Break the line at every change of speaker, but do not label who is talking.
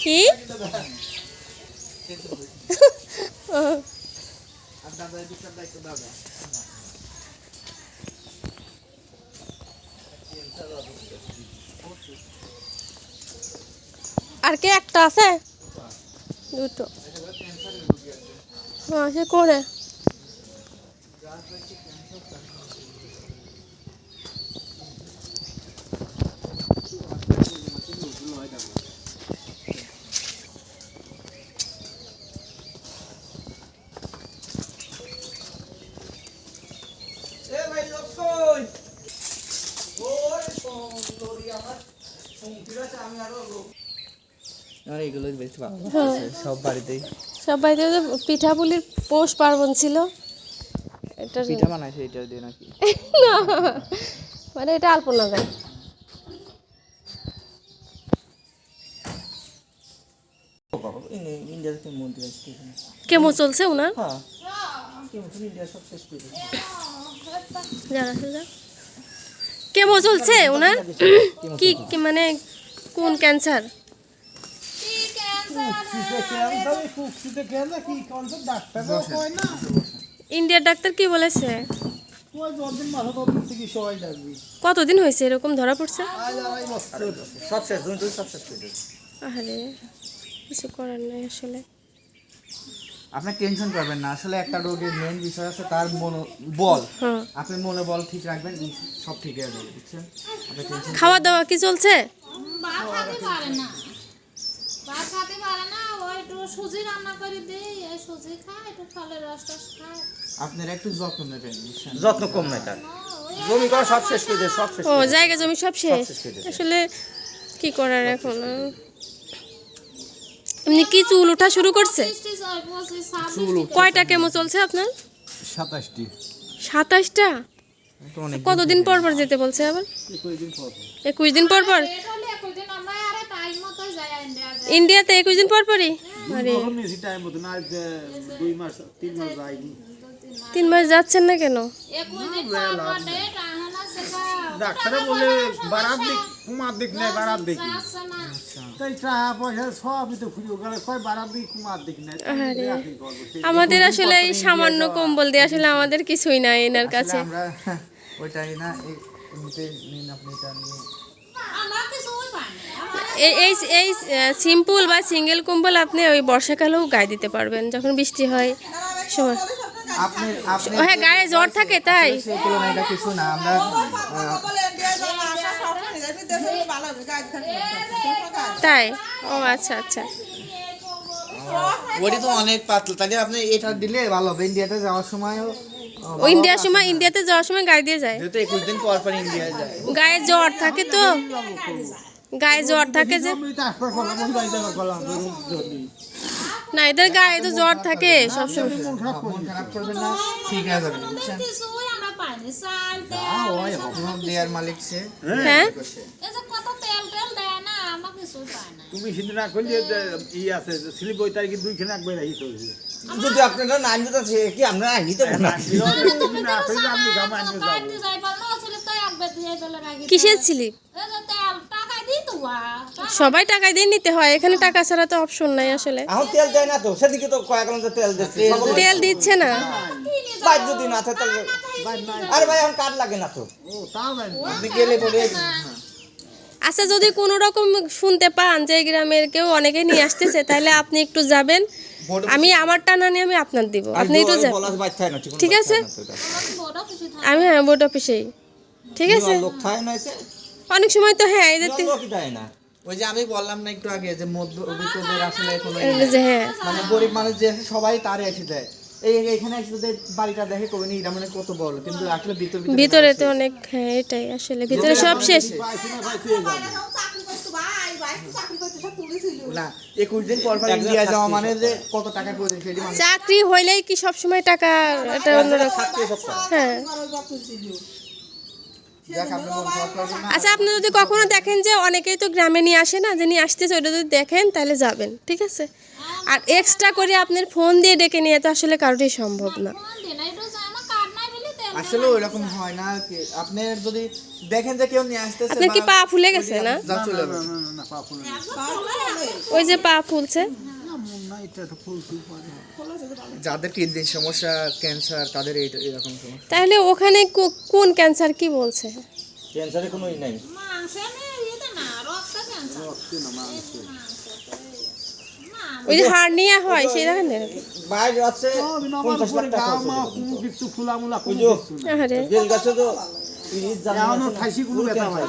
কি? আর কে একটা আছে? দুটো। হ্যাঁ সে করে
এ ভাই লোক কই ওই সুন্দরী আমার শুনতে আছে আমি আরও লোক আমার এগুলো বেশি ভালো সব বাড়িতেই।
সব বাড়িতে পিঠাপুলির পৌষ পার্বণ ছিল। এটা
পিঠা বানাইছে এটা দিয়ে নাকি?
না। মানে এটা আলপনা দেয়
ইন্ডিয়া থেকে
কেমো চলছে ওনার
হ্যাঁ।
যারা। কেমো চলছে ওনার? কি মানে কোন ক্যান্সার ইন্ডিয়ার ডাক্তার কি বলেছে? কতদিন হয়েছে এরকম ধরা পড়ছে। আরে কিছু করার নাই আসলে।
আপনি টেনশন করবেন না। আসলে একটা রোগের মেন বিষয় আছে তার মনো বল। আপনি মনে বল ঠিক রাখবেন সব ঠিক হয়ে যাবে বুঝছেন? আপনি টেনশন
খাওয়া দাওয়া কি চলছে?
ভাত খাতে পারে না। ভাত খাতে পারে না ওই একটু সুজি রান্না করে দিই এই সুজি খায় একটু ফলের রস টস খায়।
আপনারা একটু যত্ন নেবেন
যত্ন কম না তার। জমি করা সব শেষ করে সব শেষ
ও জায়গা জমি সব শেষ। আসলে কি করার এখন? এমনি কি চুল ওঠা শুরু করছে? কয়টা কেমো চলছে আপনার?
সাতাশটি।
সাতাশটা? কতদিন পর পর যেতে বলছে আবার? একুশ দিন পর। পর ইন্ডিয়াতে একুশ দিন পর পরই? তিন মাস যাচ্ছেন না কেন?
ডাক্তারে বলে বারাত দিক কুমার দিক নেই বারাত দিক।
আমাদের আসলে এই সামান্য কম্বল দিয়ে আসলে আমাদের কিছুই নাই এনার কাছে।
ওইটাই না এই-
এই সিম্পল বা সিঙ্গেল কম্বল আপনি ওই বর্ষাকালেও গায়ে দিতে পারবেন যখন বৃষ্টি হয় সময় হ্যাঁ গায়ে জ্বর থাকে তাই।
কিছু না আমরা
তাই? ও আচ্ছা আচ্ছা।
ওটি তো অনেক পাতলা। তাহলে আপনি এটা দিলে ভালো হবে। ইন্ডিয়াতে যাওয়ার সময়ও
ও ইন্ডিয়ার সময় ইন্ডিয়াতে যাওয়ার সময় গায়ে দিয়ে যায়।
যেহেতু একুশ দিন পর পর ইন্ডিয়া যায়।
গায়ে জ্বর থাকে তো। গায়ে জ্বর থাকে যে।
তো
না এদের গায়ে তো জ্বর থাকে সবসময়।
করবেন না। ঠিক হয়ে
হ্যাঁ?
এই যে কত তেল টেল দেয় না আমরা কিছুই পাই না
তুমি সিদ্ধি না করলে ই আছে স্লিপ ওই তারিখে দুইখানে একবার রাখি তো
যদি আপনারা না আনতে চাচ্ছে কি আমরা আনি তো না
তুমি না করলে আমি গামা আনতে যাব।
বাইতে যাই পার না ছিল তো একবার দিয়ে বেলা রাখি
কিসের স্লিপ সবাই টাকা দিয়ে নিতে হয় এখানে টাকা ছাড়া তো অপশন নাই আসলে।
তেল দেয় না তো সেদিকে তো কয়েক তেল দিচ্ছে।
তেল দিচ্ছে। না।
বাইর যদি না থাকে তাহলে আরে ভাই এখন কাঠ লাগে না তো। আপনি গেলে পরে
আচ্ছা যদি কোনো রকম শুনতে পান যে গ্রামের কেউ অনেকে নিয়ে আসতেছে তাহলে আপনি একটু যাবেন। আমি আমার টানা নিয়ে আমি আপনার দিব। আপনি একটু যাবেন।
বলা বাইর থাকে না
ঠিক আছে? আমি হ্যাঁ বোর্ড অফিসেই। ঠিক আছে?
লোক থাকে না এসে?
অনেক সময় তো হ্যাঁ এই যে তি-
লোকই
ওই যে আমি বললাম না একটু আগে যে মধ্যবিত্তদের আসলে কোনো ই
এই
নাই।
যে হ্যাঁ।
মানে গরিব মানুষ যে সবাই তারে এসে দেয়। এই এখানে এসে বাড়িটা দেখে কবে নি এটা মানে কত বড়? কিন্তু আসলে ভিতর
ভিতরে তো অনেক হ্যাঁ এটাই আসলে। ভিতরে সব শেষ।
মানে যে কত টাকা প্রয়োজন সেটি মানুষ
চাকরি হইলেই কি সবসময় টাকা এটা অন্যরকম। হ্যাঁ। আচ্ছা আপনি যদি কখনো দেখেন যে অনেকেই তো গ্রামে নিয়ে আসে না যে নিয়ে আসতেছে ওটা যদি দেখেন তাহলে যাবেন ঠিক আছে? আর এক্সট্রা করে আপনার ফোন দিয়ে ডেকে নিয়ে তো আসলে কারোরই সম্ভব না।
আসলে আপনার
কি পা ফুলে গেছে না? ওই যে পা ফুলছে?
যাদের কিডনির সমস্যা ক্যান্সার তাদের এরকম
তাহলে ওখানে কোন ক্যান্সার কি বলছে?
ক্যান্সারে কোনো নাই?
ওই যে হার্নিয়া হয় সেই দেখেন
বাইরে আছে পঞ্চাশ গাছে তো
ঠাইশি কোনো ব্যথা হয়